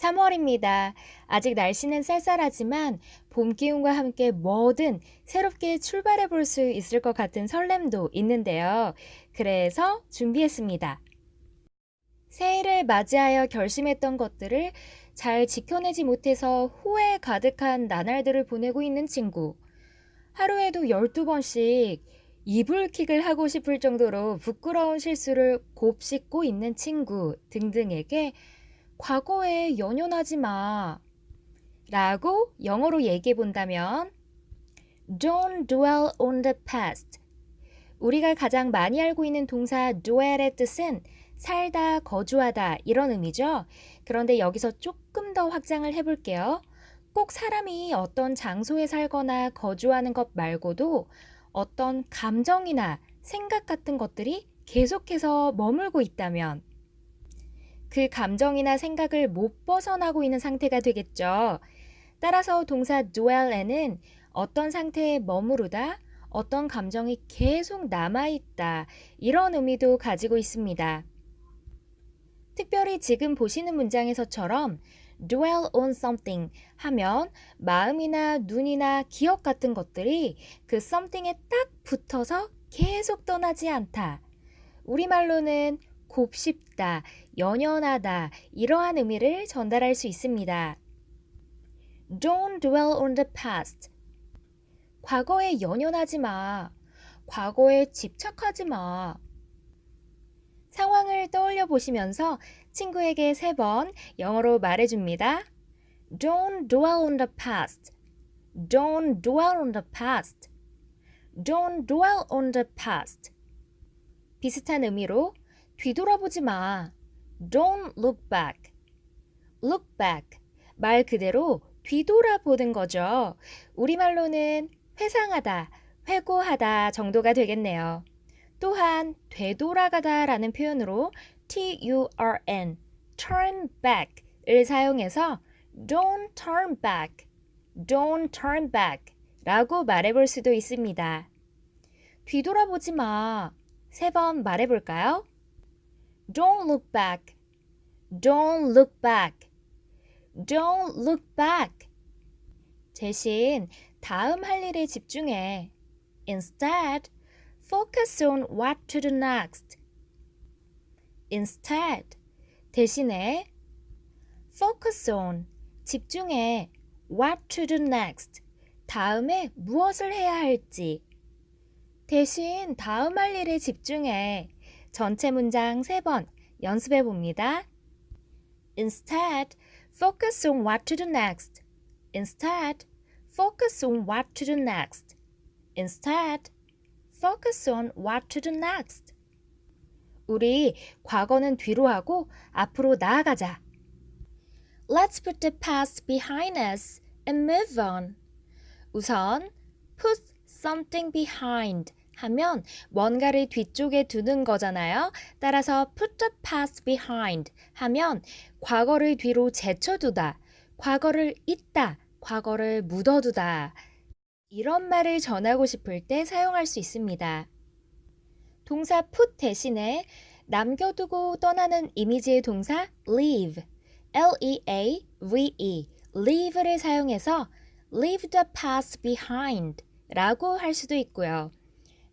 3월입니다. 아직 날씨는 쌀쌀하지만 봄 기운과 함께 뭐든 새롭게 출발해 볼 수 있을 것 같은 설렘도 있는데요. 그래서 준비했습니다. 새해를 맞이하여 결심했던 것들을 잘 지켜내지 못해서 후회 가득한 나날들을 보내고 있는 친구. 하루에도 12번씩 이불킥을 하고 싶을 정도로 부끄러운 실수를 곱씹고 있는 친구 등등에게 과거에 연연하지 마. 라고 영어로 얘기해 본다면 Don't dwell on the past. 우리가 가장 많이 알고 있는 동사 dwell의 뜻은 살다, 거주하다 이런 의미죠. 그런데 여기서 조금 더 확장을 해볼게요. 꼭 사람이 어떤 장소에 살거나 거주하는 것 말고도 어떤 감정이나 생각 같은 것들이 계속해서 머물고 있다면 그 감정이나 생각을 못 벗어나고 있는 상태가 되겠죠. 따라서 동사 dwell에는 어떤 상태에 머무르다, 어떤 감정이 계속 남아있다, 이런 의미도 가지고 있습니다. 특별히 지금 보시는 문장에서처럼 dwell on something 하면 마음이나 눈이나 기억 같은 것들이 그 something에 딱 붙어서 계속 떠나지 않다. 우리말로는 곱씹다, 연연하다, 이러한 의미를 전달할 수 있습니다. Don't dwell on the past. 과거에 연연하지 마. 과거에 집착하지 마. 상황을 떠올려 보시면서 친구에게 세 번 영어로 말해줍니다. Don't dwell on the past. Don't dwell on the past. Don't dwell on the past. 비슷한 의미로 뒤돌아보지 마. Don't look back. Look back. 말 그대로 뒤돌아보는 거죠. 우리말로는 회상하다, 회고하다 정도가 되겠네요. 또한 되돌아가다 라는 표현으로 turn, turn back을 사용해서 don't turn back, don't turn back 라고 말해볼 수도 있습니다. 뒤돌아보지 마. 세 번 말해볼까요? Don't look back, don't look back, don't look back. 대신 다음 할 일에 집중해. Instead, focus on what to do next. Instead, 대신에 focus on, 집중해. what to do next. 다음에 무엇을 해야 할지. 대신 다음 할 일에 집중해. 전체 문장 세번 연습해 봅니다. Instead, focus on what to do next. Instead, focus on what to do next. Instead, focus on what to do next. 우리 과거는 뒤로 하고 앞으로 나아가자. Let's put the past behind us and move on. 우선 put something behind 하면 뭔가를 뒤쪽에 두는 거잖아요. 따라서 put the past behind 하면 과거를 뒤로 제쳐두다, 과거를 잊다, 과거를 묻어두다. 이런 말을 전하고 싶을 때 사용할 수 있습니다. 동사 put 대신에 남겨두고 떠나는 이미지의 동사 leave, L-E-A-V-E, leave를 사용해서 leave the past behind 라고 할 수도 있고요.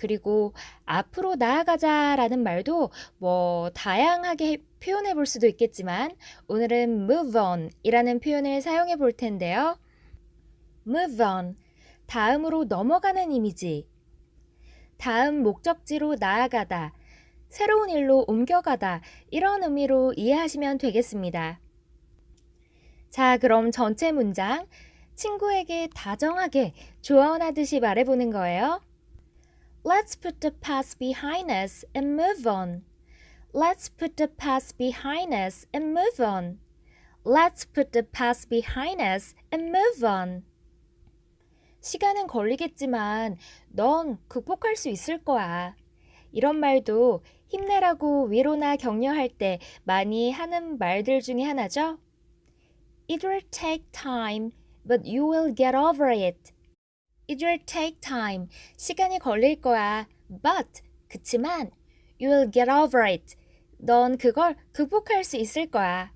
그리고 앞으로 나아가자 라는 말도 뭐 다양하게 표현해 볼 수도 있겠지만 오늘은 move on 이라는 표현을 사용해 볼 텐데요. move on. 다음으로 넘어가는 이미지. 다음 목적지로 나아가다. 새로운 일로 옮겨가다. 이런 의미로 이해하시면 되겠습니다. 자, 그럼 전체 문장. 친구에게 다정하게 조언하듯이 말해보는 거예요. Let's put the past behind us and move on. Let's put the past behind us and move on. Let's put the past behind us and move on. 시간은 걸리겠지만 넌 극복할 수 있을 거야. 이런 말도 힘내라고 위로나 격려할 때 많이 하는 말들 중에 하나죠. It will take time, but you will get over it. It will take time. 시간이 걸릴 거야. But, 그치만, you will get over it. 넌 그걸 극복할 수 있을 거야.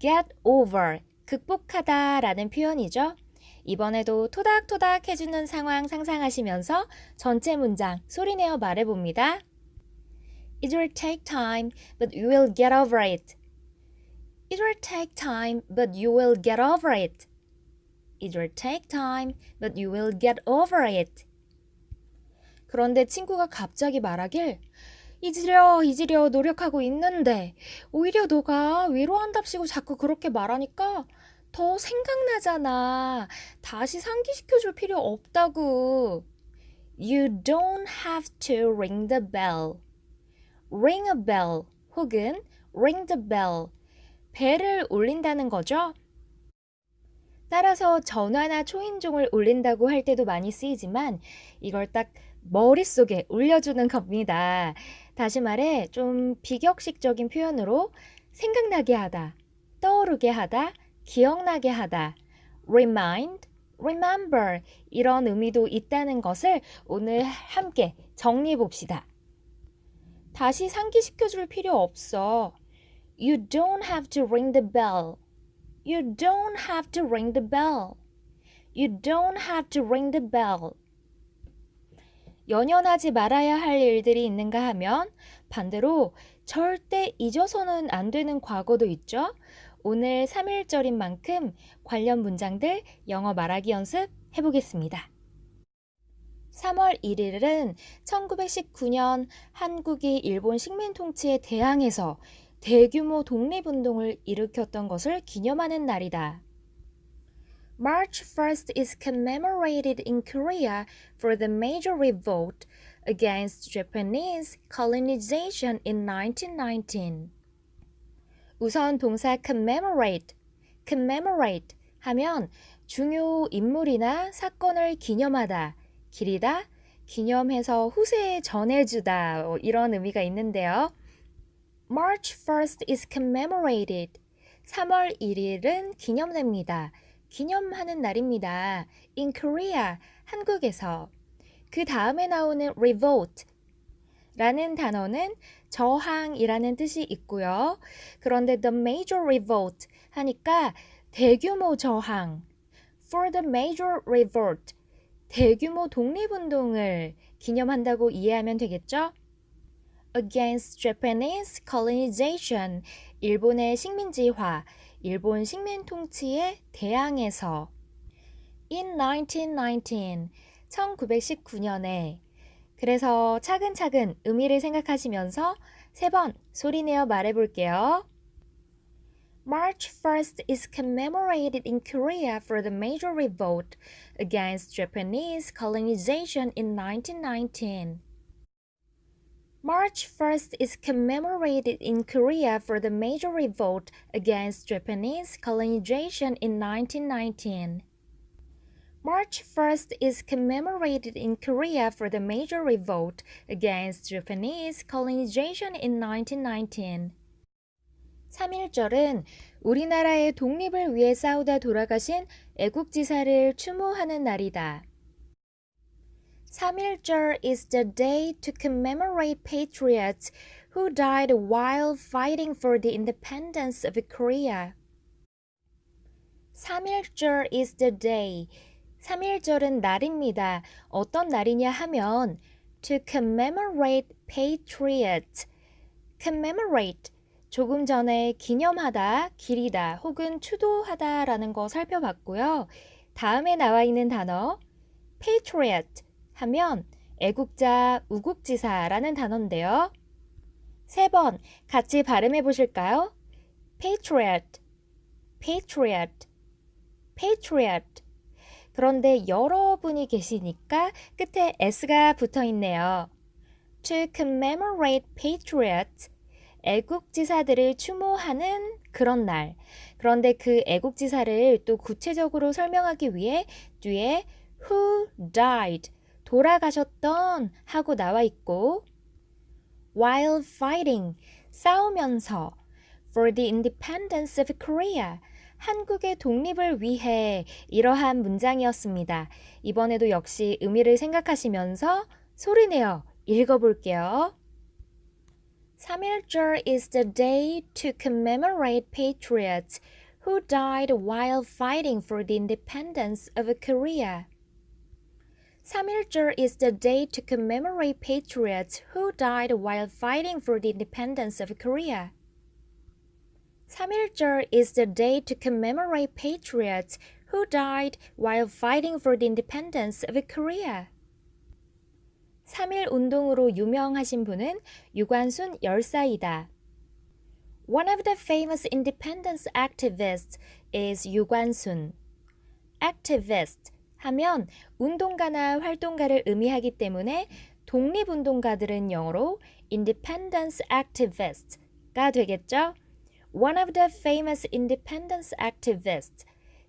get over, 극복하다 라는 표현이죠. 이번에도 토닥토닥 해주는 상황 상상하시면서 전체 문장 소리내어 말해봅니다. It will take time, but you will get over it. It will take time, but you will get over it. It will take time, but you will get over it. 그런데 친구가 갑자기 말하길 잊으려 잊으려 노력하고 있는데 오히려 너가 위로한답시고 자꾸 그렇게 말하니까 더 생각나잖아. 다시 상기시켜줄 필요 없다고. You don't have to ring the bell. ring a bell 혹은 ring the bell. 벨을 울린다는 거죠. 따라서 전화나 초인종을 울린다고 할 때도 많이 쓰이지만 이걸 딱 머릿속에 울려주는 겁니다. 다시 말해 좀 비격식적인 표현으로 생각나게 하다, 떠오르게 하다, 기억나게 하다, remind, remember 이런 의미도 있다는 것을 오늘 함께 정리해 봅시다. 다시 상기시켜 줄 필요 없어. You don't have to ring the bell. You don't have to ring the bell. You don't have to ring the bell. 연연하지 말아야 할 일들이 있는가 하면 반대로 절대 잊어서는 안 되는 과거도 있죠. 오늘 3일절인 만큼 관련 문장들 영어 말하기 연습 해보겠습니다. 3월 1일은 1919년 한국이 일본 식민 통치에 대항해서 대규모 독립운동을 일으켰던 것을 기념하는 날이다. March 1st is commemorated in Korea for the major revolt against Japanese colonization in 1919. 우선 동사 commemorate, commemorate 하면 중요 인물이나 사건을 기념하다, 기리다, 기념해서 후세에 전해주다 어, 이런 의미가 있는데요. March 1st is commemorated. 3월 1일은 기념됩니다. 기념하는 날입니다. In Korea, 한국에서. 그 다음에 나오는 revolt 라는 단어는 저항이라는 뜻이 있고요. 그런데 the major revolt 하니까 대규모 저항. For the major revolt. 대규모 독립운동을 기념한다고 이해하면 되겠죠? Against Japanese colonization. 일본의 식민지화. 일본 식민 통치에 대항해서 in 1919 1919년에 그래서 차근차근 의미를 생각하시면서 세 번 소리내어 말해 볼게요. March 1st is commemorated in Korea for the major revolt against Japanese colonization in 1919. March 1st is commemorated in Korea for the major revolt against Japanese colonization in 1919. March 1st is commemorated in Korea for the major revolt against Japanese colonization in 1919. 3.1절은 우리나라의 독립을 위해 싸우다 돌아가신 애국지사를 추모하는 날이다. 3.1절 is the day to commemorate patriots who died while fighting for the independence of Korea. 3.1절 is the day. 3.1절은 날입니다. 어떤 날이냐 하면 to commemorate patriots. commemorate 조금 전에 기념하다, 기리다 혹은 추도하다 라는 거 살펴봤고요. 다음에 나와 있는 단어 patriot 하면 애국자, 우국지사라는 단어인데요. 세 번 같이 발음해 보실까요? patriot, patriot, patriot. 그런데 여러분이 계시니까 끝에 s가 붙어 있네요. To commemorate patriots, 애국지사들을 추모하는 그런 날. 그런데 그 애국지사를 또 구체적으로 설명하기 위해 뒤에 who died 돌아가셨던 하고 나와 있고 while fighting 싸우면서 for the independence of Korea 한국의 독립을 위해 이러한 문장이었습니다. 이번에도 역시 의미를 생각하시면서 소리내어 읽어볼게요. 3.1절 is the day to commemorate patriots who died while fighting for the independence of Korea. 3.1절 is the day to commemorate patriots who died while fighting for the independence of Korea. 3.1절 is the day to commemorate patriots who died while fighting for the independence of Korea. 3.1 운동으로 유명하신 분은 유관순 열사이다. One of the famous independence activists is 유관순. activist 하면 운동가나 활동가를 의미하기 때문에 독립운동가들은 영어로 independence activist가 되겠죠. One of the famous independence activists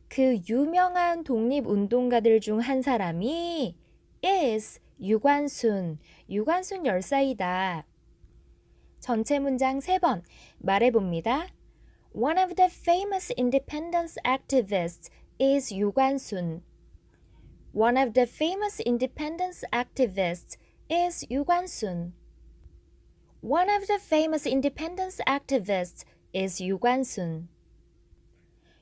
그 유명한 독립운동가들 중 한 사람이 is 유관순, 유관순 열사이다. 전체 문장 세번 말해봅니다. One of the famous independence activists is 유관순. One of the famous independence activists is 유관순. One of the famous independence activists is 유관순.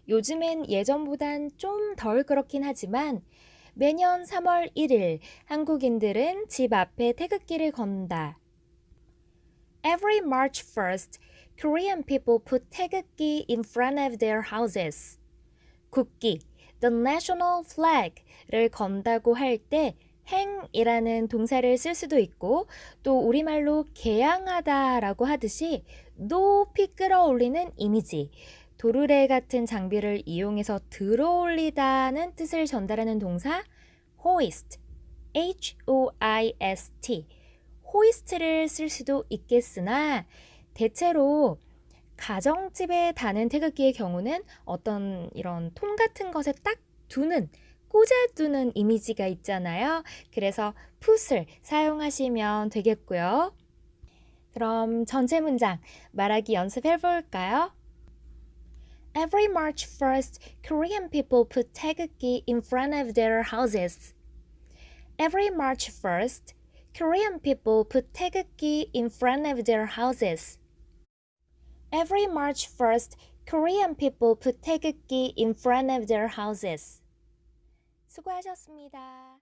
요즘엔 예전보단 좀 덜 그렇긴 하지만 매년 3월 1일 한국인들은 집 앞에 태극기를 건다. Every March 1st, Korean people put 태극기 in front of their houses. 국기, the national flag를 건다고 할때 행이라는 동사를 쓸 수도 있고 또 우리말로 개양하다라고 하듯이 높이 끌어올리는 이미지, 도르래 같은 장비를 이용해서 들어올리다는 뜻을 전달하는 동사 hoist, H-O-I-S-T, hoist를 쓸 수도 있겠으나 대체로 가정집에 다는 태극기의 경우는 어떤 이런 통 같은 것에 딱 두는 꽂아두는 이미지가 있잖아요. 그래서 put을 사용하시면 되겠고요. 그럼 전체 문장 말하기 연습해 볼까요? Every March 1st, Korean people put 태극기 in front of their houses. Every March 1st, Korean people put 태극기 in front of their houses. Every March 1st, Korean people put 태극기 in front of their houses. 수고하셨습니다.